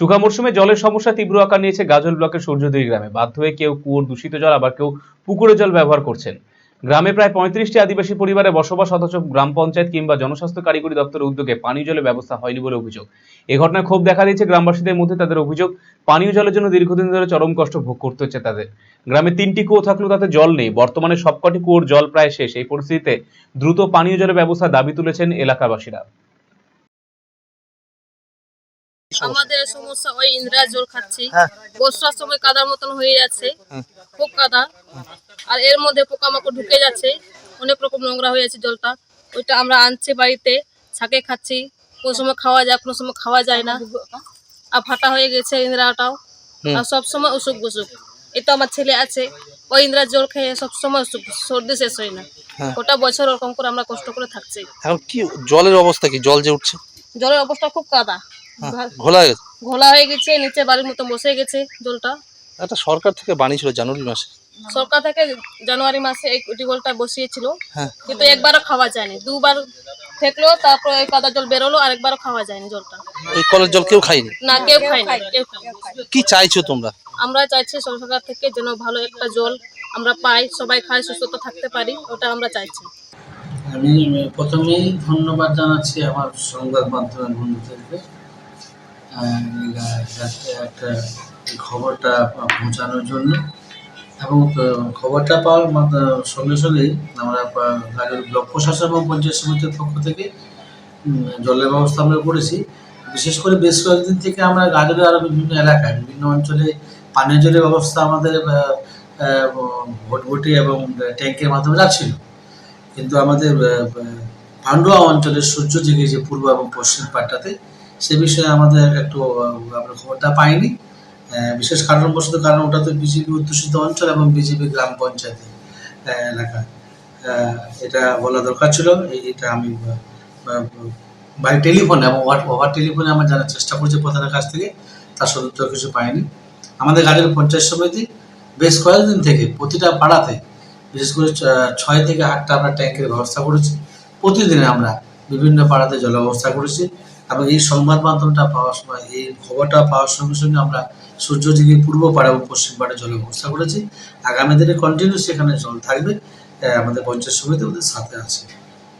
শুকা মরশুমে জলের সমস্যা তীব্র আকার নিয়েছে গাজল ব্লকের সূর্যদুই গ্রামে। বাধ্য হয়ে কেউ কুয়োর দূষিত জল, আবার কেউ পুকুরের জল ব্যবহার করছেন। গ্রামে প্রায় পঁয়ত্রিশটি আদিবাসী পরিবারে বসবাস, অথচ গ্রাম পঞ্চায়েত কিংবা জনস্বাস্থ্য কারিগরি দপ্তরের উদ্যোগে পানীয় জলের ব্যবস্থা হয়নি বলে অভিযোগ। এ ঘটনায় ক্ষোভ দেখা দিয়েছে গ্রামবাসীদের মধ্যে তাদের অভিযোগ, পানীয় জলের জন্য দীর্ঘদিন ধরে চরম কষ্ট ভোগ করতে হচ্ছে তাদের। গ্রামে তিনটি কুয়ো থাকলেও তাতে জল নেই। বর্তমানে সবকটি কুয়োর জল প্রায় শেষ। এই পরিস্থিতিতে দ্রুত পানীয় জলের ব্যবস্থা দাবি তুলেছেন এলাকাবাসীরা। আমাদের সমস্যা ওই ইন্দিরা জল খাচ্ছি। হ্যাঁ। বর্ষার সময় কাদার মতন হয়ে যাচ্ছে। খুব কাদা। আর এর মধ্যে পোকামাকড় ঢুকে যাচ্ছে। অনেক রকম নোংরা হয়ে যাচ্ছে জলটা। ওইটা আমরা আনছি বাড়িতে। ছাকে খাচ্ছি। কোন সময় খাওয়া যায় কোনো সময় খাওয়া যায় না। আর ফাটা হয়ে গেছে ইন্দ্রাটাও। আর সব সময় অসুখ বসুখ। এই তো আমার ছেলে আছে। ওই ইন্দিরার জল খেয়ে সব সময় অসুখ সর্দি শেষ হয় না। হ্যাঁ। ওটা বছর ওরকম করে আমরা কষ্ট করে থাকছি। এখন কি জলের অবস্থা কি? জল যে উঠছে? জলের অবস্থা খুব কাদা। হ্যাঁ, ঘোলা হয়ে গেছে? ঘোলা হয়ে গেছে নিচে বাড়ির মতো বসে গেছে জলটা। একটা সরকার থেকে বানিয়েছিল জানুয়ারি মাসে? সরকার থেকে জানুয়ারি মাসে এই টিউবওয়েলটা বসিয়েছিল। হ্যাঁ। কিন্তু একবারও খাওয়া যায়নি। দুবার ফেকলো তারপর ওই কাদা জল বেরোলো আর একবারও খাওয়া যায়নি জলটা। ওই কলের জল কেউ খায়নি? না কেউ খায়নি কেউ কি চাইছো তোমরা? আমরা চাইছি সরকার থেকে যেন ভালো একটা জল আমরা পাই সবাই খাই সুস্থ থাকতে পারি ওটা আমরা চাইছি। আমি প্রথমেই ধন্যবাদ জানাচ্ছি আমার সংবাদ মাধ্যমের বন্ধুদেরকে একটা খবরটা পৌঁছানোর জন্য। এবং খবরটা পাওয়ার সঙ্গে সঙ্গেই আমরা গাজল ব্লক প্রশাসন এবং পঞ্চায়েত সমিতির পক্ষ থেকে জলের ব্যবস্থা আমরা করেছি। বিশেষ করে বেশ কয়েকদিন থেকে আমরা গাজলের আরও বিভিন্ন এলাকায় বিভিন্ন অঞ্চলে পানীয় জলের ব্যবস্থা আমাদের আহ, এবং ট্যাঙ্কের মাধ্যমে যাচ্ছিল কিন্তু আমাদের পান্ডুয়া অঞ্চলের সূর্য দিকে যে পূর্ব এবং পশ্চিম পাটটাতে সে বিষয়ে আমাদের একটু আমরা খবরটা পাইনি। বিশেষ কারণবশত কারণ ওটা তো বিজেপি অধ্যুষিত অঞ্চল এবং বিজেপি গ্রাম পঞ্চায়েত এলাকা এটা বলা দরকার ছিল। এটা আমি বাই টেলিফোন এবং ওভার টেলিফোনে আমরা জানার চেষ্টা করছি প্রধানের কাছ থেকে। তার সত্ত্বেও কিছু পাইনি। আমাদের গাড়ির পঞ্চায়েত সমিতি বেশ কয়েকদিন থেকে প্রতিটা পাড়াতে, বিশেষ করে ছয় থেকে আটটা আমরা ট্যাঙ্কের ব্যবস্থা করেছি। প্রতিদিনে আমরা বিভিন্ন পাড়াতে জল অবস্থা করেছি এবং এই সংবাদ মাধ্যমটা পাওয়ার সময়, এই খবরটা পাওয়ার সঙ্গে সঙ্গে আমরা সূর্য দিকে পূর্ব পাড়া এবং পশ্চিম পাড়ে জলের ব্যবস্থা করেছি। আগামী দিনে কন্টিনিউ সেখানে জল থাকবে আমাদের পঞ্চায়েত সমিতি আমাদের সাথে আছে।